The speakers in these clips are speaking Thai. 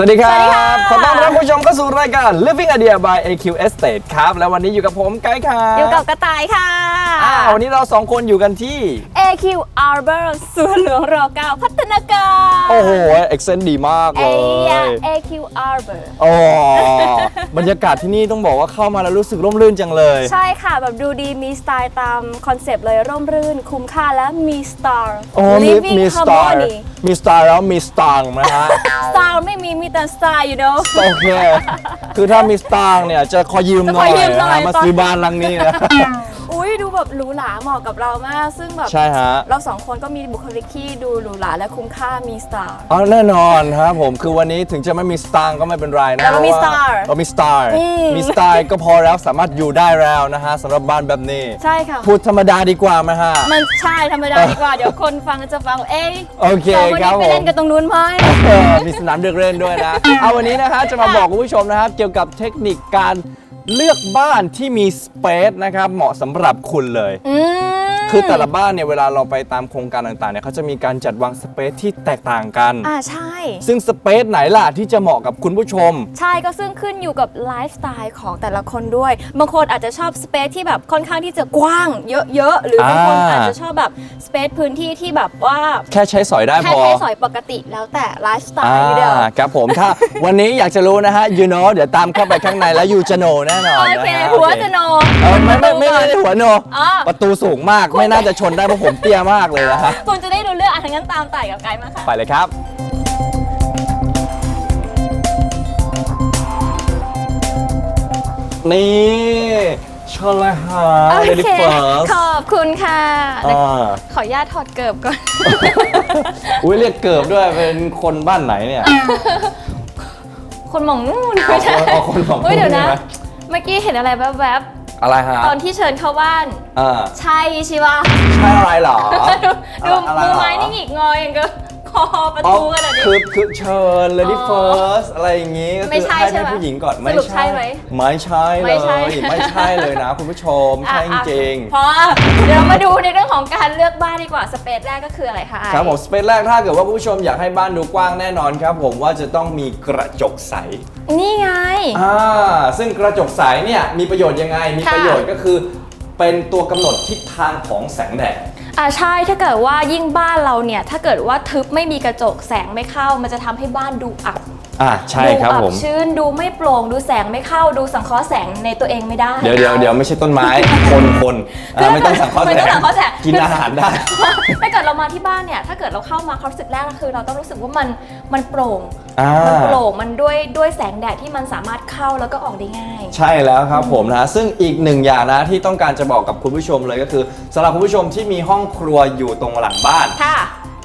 สวัสดีครัสวัสดีค่ะบขอต้อนรับคุณผู้ชมเข้าสู่รายการ Living Idea by AQ Estate ครับ และวันนี้อยู่กับผมไกด์ครับอยู่กับกระต่ายค่ะอ่าวันนี้เราสองคนอยู่กันที่ AQ Arbor สวนหลวงรเก้าพัฒนาการ โอ้โหเอ็กเซนดีมากเลเอ้ยย AQ Arbor โอ้บรรยากาศที่นี่ต้องบอกว่าเข้ามาแล้วรู้สึกร่มรื่นจังเลย ใช่ค่ะ แบบดูดีมีสไตล์ตามคอนเซปต์เลยร่มรื่น คุ้มค่าและมีสไตล์โอ้มี Living มีสไตล์ Harmony มีสไตล์แล้วมีสตางค์นะฮะสไตล์ไม่มีมีแต่สไตล์ you know โอเค คือถ้ามีสตางค์เนี่ยจะขอยืมหน่อยจะขอยืมหน่นะอยฮะมาตอนซื้อบ้านหลังนี้นะอุ้ยดู แบบหรูหราเหมาะกับเรามาก ซึ่งแบบใช่ฮะ เราสองคนก็มีบุคลิกที่ดูหรูหราและคุ้มค่ามีสไตล์อ๋อแน่นอนครับผมคือวันนี้ถึงจะไม่มีสตางค์ก็ไม่เป็นไรนะแต่เรามีพะว่ star เรามีสไตล์อืม มีสไตล์ก็พอแล้วสามารถอยู่ได้แล้วนะฮะสำหรับบ้านแบบนี้ ใช่ค่ะ พูดธรรมดาดีกว่าไหมฮะ มันใช่ธรรมดาดีกว่า เดี๋ยวคนฟังจะฟังเอ้ยโอเคสองคนครันี้บไปผมเล่นกันตรงนู้นไหม เออมีสนามเด็กเล่นด้วยนะ เอาวันนี้นะฮะจะมาบอกคุณผู้ชมนะครับ เกี่ยวกับเทคนิคการ เลือกบ้านที่มีสเปซนะครับ เหมาะสำหรับคุณเลย อืม คือแต่ละบ้านเนี่ยเวลาเราไปตามโครงการต่างๆเนี่ยเขาจะมีการจัดวางสเปซที่แตกต่างกัน อ่าใช่ ซึ่งสเปซไหนล่ะที่จะเหมาะกับคุณผู้ชม ใช่ก็ซึ่งขึ้นอยู่กับไลฟ์สไตล์ของแต่ละคนด้วย บางคนอาจจะชอบสเปซที่แบบค่อนข้างที่จะกว้างเยอะๆ หรือบางคนอ่าอาจจะชอบแบบสเปซพื้นที่ที่แบบว่าแค่ใช้สอยได้แค่พอใช้สอยปกติแล้วแต่ไลฟ์สไตอ่าล์เดียว ครับผมถ้าวันนี้อยากจะรู้นะฮะ you know เดี๋ยวตามเข้าไปข้างในแล้ว you จะ know แน่นอนโอนะเคฮะหัวจะโน เออไม่ไม่ไม่ไม่ได้หัวโน อ๋อ ประตูสูงมากไม่น่าจะชนได้เพราะผมเตี้ยมากเลยนะฮะคุณจะได้รู้เรื่องอะทั้งนั้นตามต่ายกับไกด์มาค่ะ ไปเลยครับ นี่ชนเลยฮะโอ Lady เค First ขอบคุณค่ะเดี๋ยวอ่าขออนุญาตถอดเกิบก่อน อุ้ยเรียกเกิบด้วยเป็นคนบ้านไหนเนี่ย คนหมองนู่นไม่ใช่อ๋อคนหม่องนู่นเฮ้ยเดี๋ยวนะ ใช่ไหม เมื่อกี้เห็นอะไรแวบ อะไรฮะๆตอนที่เชิญเข้าบ้านอ่าใช่ใช่ปะใช่อะไรเหรอดูดูอะไรมือเหรอไม้นี่หงิกงอยอย่างกับ คอประอ๋อตูขนาดนี้ คือคือเชิญ Lady อ๋อ First อะไรอย่างงี้ก็คือไม่ใช่ให้ใช่ไหมผู้หญิงก่อนสรุปใช่ไหมไม่ใช่เลไม่ยใช่ ไม่ใช่เลยนะ คุณผู้ชมอะใช่จอะริงพอเดี๋ยวมาดูในเรื่องของการเลือกบ้านดีกว่าสเปซแรกก็คืออะไรคะไอครับผมสเปซแรกถ้าเกิดว่าคุณผู้ชมอยากให้บ้านดูกว้างแน่นอนครับ ผมว่าจะต้องมีกระจกใส นี่ไง อ่าซึ่งกระจกใสเนี่ยมีประโยชน์ยังไง มีค่ะประโยชน์ก็คือ เป็นตัวกำหนดทิศทางของแสงแดด อ่าใช่ถ้าเกิดว่ายิ่งบ้านเราเนี่ยถ้าเกิดว่าทึบไม่มีกระจกแสงไม่เข้า มันจะทำให้บ้านดูอับอ่าใช่ดูครับอัผม ชื้นดูไม่โปร่งดูแสงไม่เข้าดูสังเคราะห์แสงในตัวเองไม่ได้ เดี๋ยวเดี๋ยวเดี๋ยวไม่ใช่ต้นไม้ คนคนอ่าไม่ต้องสังเคราะห์ไม่แสต้องสังเคราะห์แสงกินอาหารได้ ถ้าเกิดเรามาที่บ้านเนี่ย ถ้าเกิดเราเข้ามาความรู้สึกแรกก็คือ เราต้องรู้สึกว่ามันมันโปร่ง อ่า มันโปร่งมันด้วยด้วยแสงแดดที่มันสามารถเข้าแล้วก็ออกได้ง่าย ใช่แล้วครับผมนะซึ่งอีกหนึ่งอย่างนะที่ต้องการจะบอกกับคุณผู้ชมเลยก็คือสำหรับคุณผู้ชมที่มีห้องครัวอยู่ตรงหลังบ้าน ค่ะ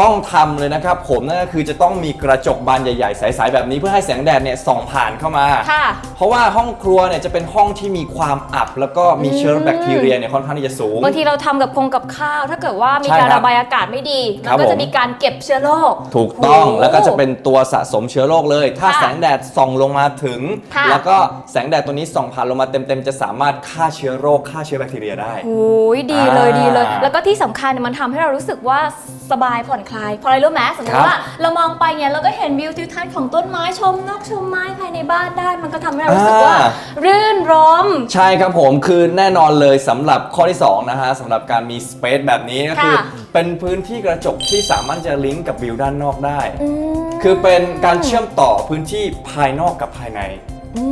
ต้องทำเลยนะครับผมนั่นก็คือจะต้องมีกระจกบานใหญ่ๆใสๆแบบนี้เพื่อให้แสงแดดเนี่ยส่องผ่านเข้ามา ค่ะ เพราะว่าห้องครัวเนี่ยจะเป็นห้องที่มีความอับ แล้วก็มีเชื้อแบคทีเรียเนี่ยค่อนข้างที่จะสูง บางทีเราทำกับคงกับข้าว ถ้าเกิดว่ามีใช่การครับระบายอากาศไม่ดีครัมับนก็ผมจะมีการเก็บเชื้อโรคถูกต้องโอ้แล้วก็จะเป็นตัวสะสมเชื้อโรคเลย ถ้าค่ะแสงแดดส่องลงมาถึง ค่ะ แล้วก็แสงแดดตัวนี้ส่องผ่านลงมาเต็มๆ จะสามารถฆ่าเชื้อโรคฆ่าเชื้อแบคทีเรียได้ โอ้ยดีเลยอ่าดีเลย แล้วก็ที่สำคัญเนี่ยมันทำให้เรารู้สึกว่าสบายผ่อนคลายเพราะอะไรรู้ไหมสมมครัติบว่าเรามองไปเนี่ยเราก็เห็นวิวทิวทัศน์ของต้นไม้ชมนกชมไม้ภายในบ้านได้ มันก็ทำให้เรารู้สึกว่า อ่ารื่น รม ใช่ครับผมคือแน่นอนเลยสำหรับข้อที่ 2 นะฮะสำหรับการมีสเปซแบบนี้ก็คือ ค่ะ เป็นพื้นที่กระจกที่สามารถจะลิงก์กับวิวด้านนอกได้อืมคือเป็นการเชื่อมต่อพื้นที่ภายนอกกับภายในอื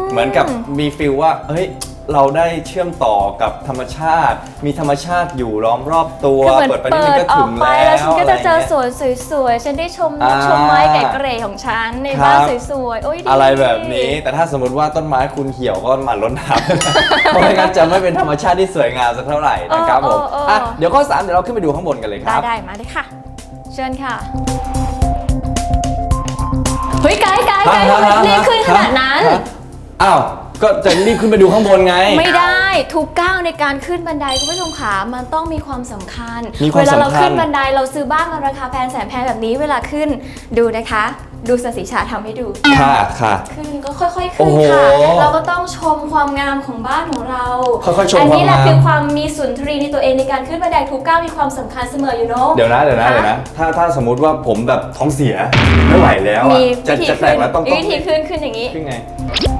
มเหมือนกับมีฟิลว่า เฮ้ย เราได้เชื่อมต่อกับธรรมชาติ มีธรรมชาติอยู่ล้อมรอบตัว คือเหมือนเปิดไปเปินิดนึงดก็อถึอกงไปแล้วแล้วฉันก็จะเจอไรสงี้ยวนสวยๆ ฉันได้ชมนอ่ากชมไม้ไก่เกรของฉันในครับบ้านสวยๆ โอ้ยดี อะไรแบบนี้ แต่ถ้าสมมติว่าต้นไม้คุณเหี่ยวก็หมั่นรดน้ำ เพราะไม่งั้นจะไม่เป็นธรรมชาติที่สวยงามสักเท่าไหร่นะครับผมเออเออเอออ่อะเดี๋ยวข้อสามเดี๋ยวเราขึ้นไปดูข้างบนกันเลยคได้รับ ได้มาเลยค่ะ เชิญค่ะ เฮ้ยไกด์ไกด์ไกด์ทำไมรีบขึ้นขนาดนั้น ฮะอ้าว ก็จะรีบขึ้นไปดูข้างบนไง ไม่ได้ทุกก้าวในการขึ้นบันไดคุณผู้ชมขามันต้องมีความสำคัญ มีความเวลาเราสำคัญ ขึ้นบันไดเราซื้อบ้านมาราคาแพงแสนแพงแบบนี้เวลาขึ้นดูนะคะ ดูสสีชาทำให้ดู ค่ะค่ะ ขึ้นก็ค่อยๆโอ้ขึ้นโหค่ะ เราก็ต้องชมความงามของบ้านของเราค่อยๆชมอันี้แหละความงาม คือความมีสุนทรีในตัวเองในการขึ้นบันไดทุกก้าวมีความสำคัญเสมออยู่เนาะ เดี๋ยวนะเดี๋ยวนะค่ะเดี๋ยวนะถ้าถ้าสมมุติว่าผมแบบท้องเสียไม่ไหวแล้วอะมีจะวิธีจะแตขึ้กนแล้วต้องมีต้องวิธีขึ้นขึ้นอย่างนี้ ขึ้นไงอ๋อ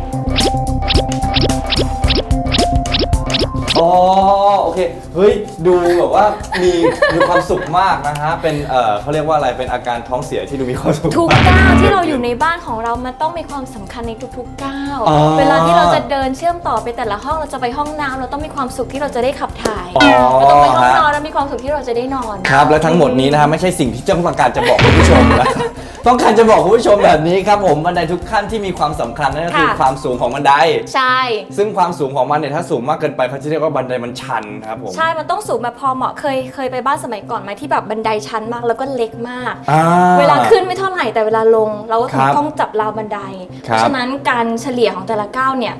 โอเค เฮ้ย ดูแบบว่ามีมีความสุขมากนะฮะ เป็น เออเขาเรียกว่าอะไร เป็นอาการท้องเสียที่ดูมีความสุขทุกมก้าวที่เราอยู่ในบ้านของเรามันต้องมีความสำคัญในทุกๆก้าวอ๋อ เวลาที่เราจะเดินเชื่อมต่อไปแต่ละห้องเราจะไปห้องน้ำเราต้องมีความสุขที่เราจะได้ขับถ่ายอ๋อเราต้องไปห้องฮะ นอนแล้วมีความสุขที่เราจะได้นอน ครับ และทั้งหมดนี้นะฮะไม่ใช่สิ่งที่ต้องการจะบอกคุณผู้ชมนะครับต้องการจะบอกคุณผู้ชมแบบนี้ครับผมบันไดทุกขั้นที่มีความสำคัญนั่นก็คือค่ะ ความสูงของบันได ใช่ ซึ่งความสูงของมันเนี่ยถ้าสูงมากเกินไปเขาจะเรียกว่าบันไดมันชันครับผม ใช่มันต้องสูงแบบพอเหมาะเคยเคยไปบ้านสมัยก่อนไหมที่แบบบันไดชันมากแล้วก็เล็กมาก อ่เวลาขึ้นไม่เท่าไหร่แต่เวลาลงเราก็ครับต้องจับราวบันไดคเพรับ ราะฉะนั้นการเฉลี่ยของแต่ละก้าวเนี่ย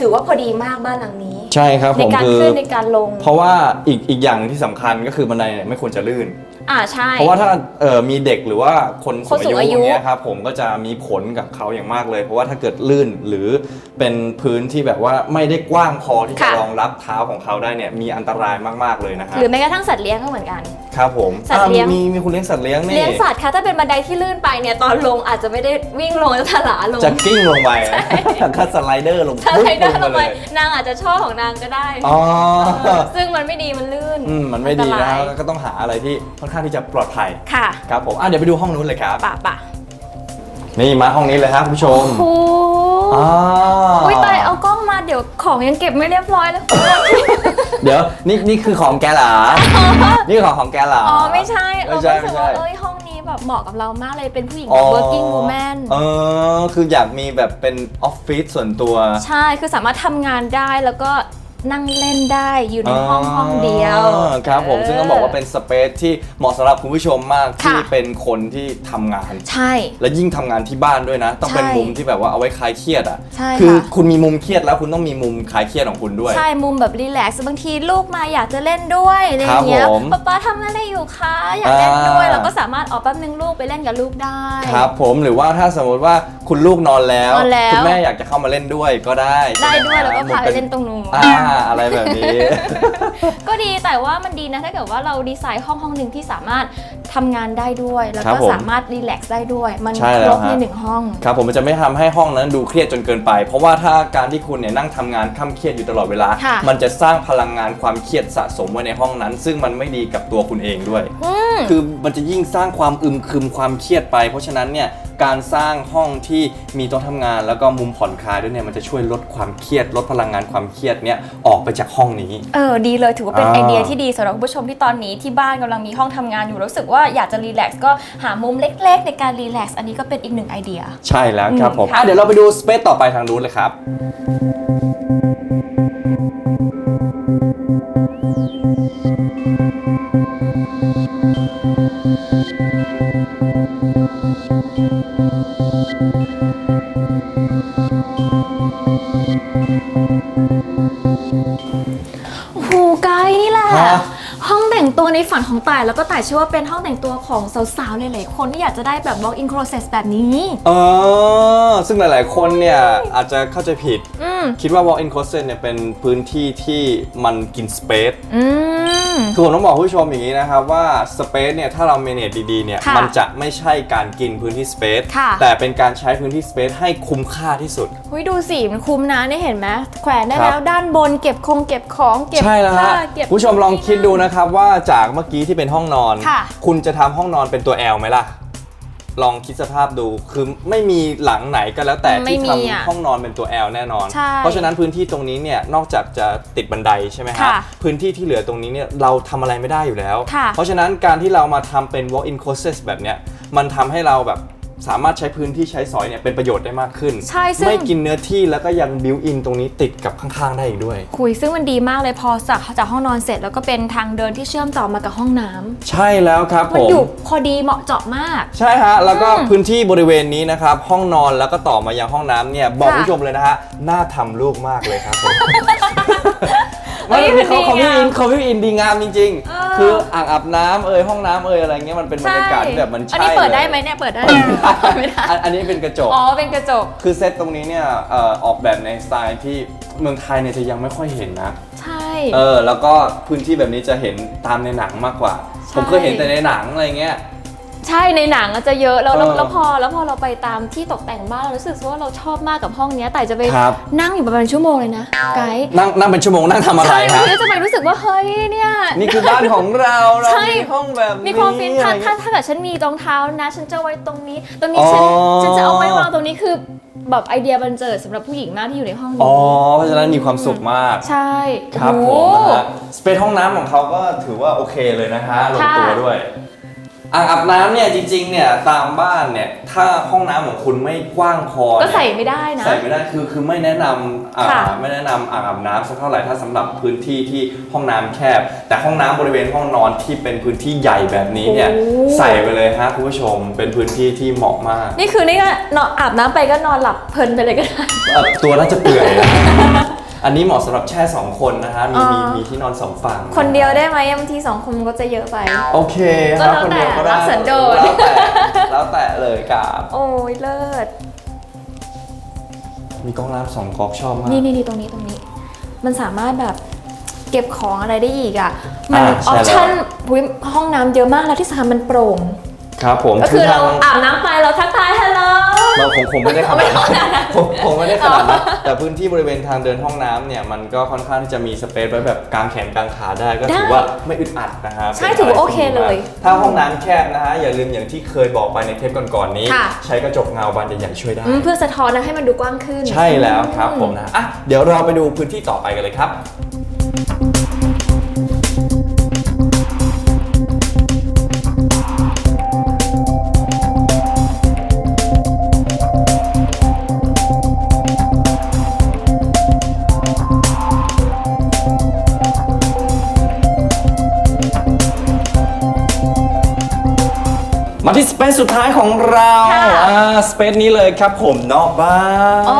ถือว่าพอดีมากบ้านหลังนี้ ใช่ครับในผมการคือ ขึ้นในการลง เพราะว่าอีกอีกอย่างที่สำคัญก็คือบันไดเนี่ยไม่ควรจะลื่น อ่าใช่ เพราะว่าถ้าเอ่อมีเด็กหรือว่าคนคนสูสูงงอาอายุยุเนี่ยครับผมก็จะมีผลกับเขาอย่างมากเลย เพราะว่าถ้าเกิดลื่นหรือเป็นพื้นที่แบบว่าไม่ได้กว้างพอที่จะค่ะ รองรับเท้าของเขาได้เนี่ยมีอันตรายมากๆเลยนะฮะหรือแม้กระทั่งสัตว์เลี้ยงก็เหมือนกัน ครับผมสัตว์เลี้ยงอะมีมีคุณเลี้ยงสัตว์เลี้ยงนี่เลี้ยงสัตว์ค่ะถ้าเป็นบันไดที่ลื่นไปเนี่ยตอนลงอาจจะไม่ได้วิ่งลงจะถลาลงจะกิ้งลงไปคัดสไลเดอร์ลงถ้าปุ๊บใครเดินลลงงไปไปเลยนางอาจจะชอบของนางก็ได้อ๋อเออซึ่งมันไม่ดีมันลื่น อืมมันไม่ดีอันะตรายก็ต้องหาอะไรที่ค่อนข้างที่จะปลอดภัยค่ะครับผมอะเดี๋ยวไปดูห้องนู้นเลยครับ ป่ะป่ะนี่มาห้องนี้เลยครับคุณผู้ชมโอ้อ่าอุ้ยตายเอากล้องมาเดี๋ยวของยังเก็บไม่เรียบร้อยเลยเดี๋ยวนี่นี่คือของแกเหรอนี่คือของของแกเหรออ๋อไม่ใช่ไม่เราใช่ก็รู้สึกว่าไม่ใช่เอ้ยห้องนี้แบบเหมาะกับเรามากเลยเป็นผู้หญิงอ๋แบอบ working woman เออคืออยากมีแบบเป็นออฟฟิศส่วนตัว ใช่คือสามารถทำงานได้แล้วก็ นั่งเล่นได้อยู่ในห้องห้องเดียวอ๋อครับผมเซึ่งต้องบอกว่าเป็นสเปซที่เหมาะสำหรับคุณผู้ชมมากที่ค่ะเป็นคนที่ทำงาน ใช่ และยิ่งทำงานที่บ้านด้วยนะ ต้องเป็นใช่มุมที่แบบว่าเอาไว้คลายเครียดอะใช่คือค่ะคุณมีมุมเครียดแล้วคุณต้องมีมุมคลายเครียดของคุณด้วย ใช่ มุมแบบรีแลกซ์บางทีลูกมาอยากจะเล่นด้วยอะไรอย่างเงี้คยรับผมป๊าป๊าทำอะไรอยู่คะอยากเล่นด้วยอ่าเราก็สามารถออกแป๊บนึงลูกไปเล่นกับลูกได้ ครับ ผมหรือว่าถ้าสมมติว่าคุณลูกนอนแล้วนอนแล้วคุณแม่อยากจะเข้ามาเล่นด้วยก็ได้ได้ด้วยแล้วก็มุมพาไปเล่นตรงนู้นอ่าอะไรแบบนี้ ก็ดีแต่ว่ามันดีนะถ้าเกิดว่าเราดีไซน์ห้องห้องหนึ่งที่สามารถทำงานได้ด้วย แล้วครัก็บผมสามารถรีแลกซ์ได้ด้วย มันใช่คแล้รวบฮะในหนึ่งห้อง ครับผมมันจะไม่ทำให้ห้องนั้นดูเครียดจนเกินไป เพราะว่าถ้าการที่คุณเนี่ยนั่งทำงานค่ำเครียดอยู่ตลอดเวลา ค่ะ มันจะสร้างพลังงานความเครียดสะสมไว้ในห้องนั้น ซึ่งมันไม่ดีกับตัวคุณเองด้วย คือมันจะยิ่งสร้างความอึมครึมความเครียดไป เพราะฉะนั้นเนี่ย การสร้างห้องที่มีโต๊ะทำงาน แล้วก็มุมผ่อนคลายด้วยเนี่ยมันจะช่วยลดความเครียด ลดพลังงานความเครียดเนี่ยออกไปจากห้องนี้ เออดีเลยถือว่าเป็นอ่าไอเดียที่ดีสำหรับคุณผู้ชมที่ตอนนี้ที่บ้านกำลังมีห้องทำงานอยู่รู้สึกว่าอยากจะรีแลกซ์ก็หามุมเล็กๆ ในการรีแลกซ์อันนี้ก็เป็นอีกหนึ่งไอเดีย ใช่แล้วครับผมอืมค่ะ อะเดี๋ยวเราไปดูสเปซต่อไปทางนู้นเลยครับ ของต่ายแล้วก็ต่ายเชื่อว่าเป็นห้องแต่งตัวของสาวๆหลายๆคนที่อยากจะได้แบบ walk in closet แบบนี้ เออซึ่งหลายๆคนเนี่ยอาจจะเข้าใจผิด ม คิดว่า walk-in closet เนี่ยเป็นพื้นที่ที่มันกินสเปซอืม คือผมต้องบอกผู้ชมอย่างนี้นะครับว่าสเปซเนี่ยถ้าเรา manage ดีๆเนี่ยค่ะมันจะไม่ใช่การกินพื้นที่สเปซค่ะ แต่เป็นการใช้พื้นที่สเปซให้คุ้มค่าที่สุด หุ้ยดูสิมันคุ้มนะนี่เห็นไหมแขวนได้ครับ แล้วด้านบนเก็บคงเก็บของเก็บใช่แล้วผ้าฮะเก็บ ผู้ชมลองคิดดูนะครับว่าจากเมื่อกี้ที่เป็นห้องนอน ค่ะ คุณจะทำห้องนอนเป็นตัว L ไหมล่ะ ลองคิดสภาพดูคือไม่มีหลังไหนก็แล้วแต่ไม่ที่มีทำอะห้องนอนเป็นตัว L แน่นอน ใช่เพราะฉะนั้นพื้นที่ตรงนี้เนี่ยนอกจากจะติดบันไดใช่ไหมครับค่ะพื้นที่ที่เหลือตรงนี้เนี่ยเราทำอะไรไม่ได้อยู่แล้ว ค่ะเพราะฉะนั้นการที่เรามาทำเป็น walk-in closet แบบเนี้ยมันทำให้เราแบบ สามารถใช้พื้นที่ใช้สอยเนี่ยเป็นประโยชน์ได้มากขึ้น ใช่ซึ่ง ไม่กินเนื้อที่แล้วก็ยังบิวอินตรงนี้ติดกับข้างๆได้อีกด้วย คุยซึ่งมันดีมากเลยพอจากจากห้องนอนเสร็จแล้วก็เป็นทางเดินที่เชื่อมต่อมากับห้องน้ำใช่แล้วครับมันผมอยู่พอดีเหมาะเจาะมาก ใช่ฮะ แล้วก็พื้นที่บริเวณนี้นะครับ ห้องนอนแล้วก็ต่อมายังห้องน้ำเนี่ย บอกค่ะ ผู้ชมเลยนะฮะ น่าทำลูกมากเลยครับผมม ไม่เฮ้ยไม่เขาเขาดีไม่งามอินเขาไม่อินดีงามจริง เออ ๆ คืออ่างอาบน้ำเอ่ยห้องน้ำเอ่ยอะไรเงี้ยมันเป็นบรรยากาศที่แบบมันอันใช่นี้เปิดได้ลยไหมเนี่ยเปิดได้ไหมไม่ได้ อันอันนี้เป็นกระจก อ๋อเป็นกระจก คือเซตตรงนี้เนี่ยเอ่อออกแบบในสไตล์ที่เมืองไทยเนี่ยจะยังไม่ค่อยเห็นนะ ใช่ เออแล้วก็พื้นที่แบบนี้จะเห็นตามในหนังมากกว่า ใช่ ผมเคยเห็นแต่ในหนังอะไรเงี้ย ใช่ในหนังอะจะเยอะแล้วแล้วเออแล้วพอแล้วพอเราไปตามที่ตกแต่งบ้านเรารู้สึกว่าเราชอบมากกับห้องเนี้ยแต่จะไปครับ นั่งอยู่ประมาณชั่วโมงเลยนะไกด์นั่งนั่งเป็นชั่วโมงนั่งทำอะไรใช่ฮะ คือจะไปรู้สึกว่าเฮ้ยเนี่ย นี่คือบ้านของเราเราใช่ มีห้องแบบนี้มีความฟินถ้าอะไรถ้าเงี้ย ถ้าเกิดฉันมีรองเท้านะ ฉันจะไว้ตรงนี้ ตรงนี้ฉันอ๋อ ฉันจะเอาไว้วางตรงนี้คือแบบไอเดียบันเจิดสำหรับผู้หญิงมากที่อยู่ในห้องนี้อ๋อเพราะฉะนั้นมีความสุขมาก ใช่ครับผโอ้มโห นะฮะสเปซห้องน้ำของเขาก็ถือว่าโอเคเลยนะฮะลงตัวค่ะ ด้วย อ่างอาบน้ำเนี่ยจริงๆเนี่ยตามบ้านเนี่ยถ้าห้องน้ำของคุณไม่กว้างพอก็เนี่ย ใส่ไม่ได้นะ ใส่ไม่ได้คือคือไม่แนะนำอ่าค่ะ ไม่แนะนำอ่างอาบน้ำสักเท่าไหร่ถ้าสำหรับพื้นที่ที่ห้องน้ำแคบ แต่ห้องน้ำบริเวณห้องนอนที่เป็นพื้นที่ใหญ่แบบนี้เนี่ยโอ้ใส่ไปเลยฮะคุณผู้ชมเป็นพื้นที่ที่เหมาะมากนี่คือนี่ก็นอนอาบน้ำไปก็นอนหลับเพลินไปเลยก็ได้ เอ่อตัวน่าจะเปื่อยนะ อันนี้เหมาะสำหรับแช่สองคนนะฮะ มีมีอ๋อมีที่นอนสองฝั่งคนเดียวได้ไหมบางทีสองคนก็จะเยอะไป โอเคคก็รับแล้วคนเดียวก็แต่ได้รักสันโดษ แล้วแต่แล้วแต่เลยกับโอ้ยเลิศ มีกล้องน้ำสองก๊อกชอบมาก นี่นี่นี่ตรงนี้ตรงนี้ มันสามารถแบบเก็บของอะไรได้อีกอะ มันอ่าอใช่อปชั่นแล้วอุ๊ยห้องน้ำเยอะมากแล้วที่สำคัญมันโปร่ง ครับผมก็คือทเรางอาบน้ำไปเราทักทายฮัลโหล เราคงคงไม่ได้ขนาดนั้นผมผมไม่ได้ขนาดนั้นแต่พื้นที่บริเวณทางเดินห้องน้ำเนี่ยมันก็ค่อนข้างที่จะมีสเปซไว้แบบกางแขนกางขาได้ก็ถือได้ว่าไม่อึดอัดนะฮะใช่ป็นถือว่าะไรโอเคที่ดีมกเลย ถ้าห้องน้ำแคบนะฮะอย่าลืมอย่างที่เคยบอกไปในเทปก่อนๆนี้ค่ะใช้กระจกเงาบานใหญ่ๆช่วยได้อืมเพื่อสะท้อนนะให้มันดูกว้างขึ้น ใช่แล้วครับผมนะอะเดี๋ยวเราไปดูพื้นที่ต่อไปกันเลยครับ ปซสุดท้ายของเราค่ะ อ่าสเปซนี้เลยครับผมนอกบ้าน อ๋อ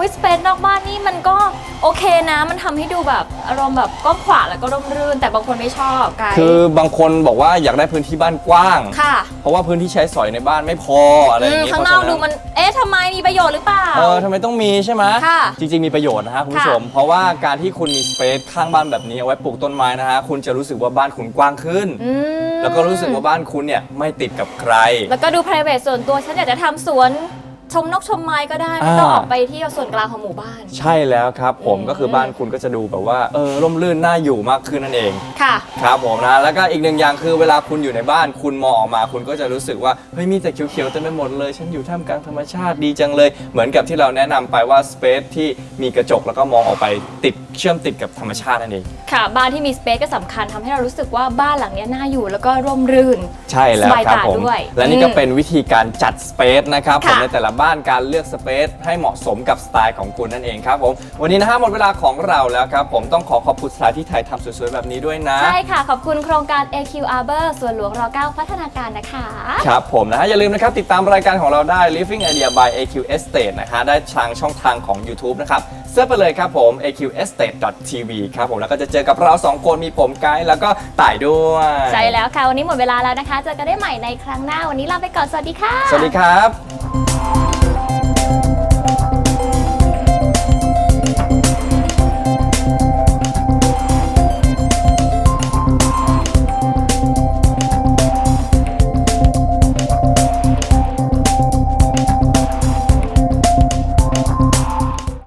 วิสเปซนอกบ้านนี่ มันก็โอเคนะ มันทำให้ดูแบบอารมณ์แบบกว้างขวางแล้วก็ร่มรื่น แต่บางคนไม่ชอบไกด์คือบางคนบอกว่าอยากได้พื้นที่บ้านกว้าง ค่ะเพราะว่าพื้นที่ใช้สอยในบ้านไม่พออะไรออืย่ามงนี้ข้างเพนราะอกฉะดูนั้นมัน เอ๊ะทำไมมีประโยชน์หรือเปล่า เออทำไมต้องมีใช่ไหมค่ะจริง ๆ มีประโยชน์นะฮะคุณผู้ชม เพราะว่าการที่คุณมีสเปซข้างบ้านแบบนี้เอาไว้ปลูกต้นไม้นะฮะคุณจะรู้สึกว่าบ้านคุณกว้างขึ้นอืมแล้วก็รู้สึกว่าบ้านคุณเนี่ยไม่ติดกับใคร แล้วก็ดู private ส่วนตัวฉันอยากจะทำสวน ชมนกชมไม้ก็ได้ไม่ต้องอ่าออกไปที่ส่วนกลางของหมู่บ้าน ใช่แล้วครับผมอืมก็คือบ้านคุณก็จะดูแบบว่าเออร่มรื่นน่าอยู่มากขึ้นนั่นเอง ค่ะ ครับผมนะแล้วก็อีกหนึ่งอย่างคือเวลาคุณอยู่ในบ้านคุณมองออกมาคุณก็จะรู้สึกว่าเฮ้ยมีแต่เขียวๆเต็มไปหมดเลย ฉันอยู่ท่ามกลางธรรมชาติดีจังเลย เหมือนกับที่เราแนะนำไปว่าสเปซที่มีกระจกแล้วก็มองออกไปติดเชื่อมติดกับธรรมชาตินั่นเอง ค่ะ บ้านที่มีสเปซก็สำคัญทำให้เรารู้สึกว่าบ้านหลังเนี้ยน่าอยู่แล้วก็ร่มรื่นใช่แล้วสบายครับตาผมด้วยและนี่ก็อืม เป็นวิธีการจัดสเปซนะครับผมค่ะ ในแต่ละบ้านการเลือกสเปซให้เหมาะสมกับสไตล์ของคุณนั่นเองครับผมวันนี้นะฮะหมดเวลาของเราแล้วครับผมต้องขอขอบคุณสถานที่ถ่ายทำสวยๆแบบนี้ด้วยนะ ใช่ค่ะ ขอบคุณโครงการ AQ Arbor ส่วนหลวงร9พัฒนาการนะคะ ครับผมนะฮะอย่าลืมนะครับติดตามรายการของเราได้ Living Idea by AQ Estate นะฮะได้ทางช่องทางของ YouTube นะครับเสิร์ชไปเลยครับผม aqestate.tv ครับผมแล้วก็จะเจอกับเราสองคนมีผมไกด์แล้วก็ต่ายด้วยใช่แล้วค่ะ วันนี้หมดเวลาแล้วนะคะ เจอกันได้ใหม่ในครั้งหน้าวันนี้ลาไปก่อน สวัสดีค่ะ สวัสดีครับ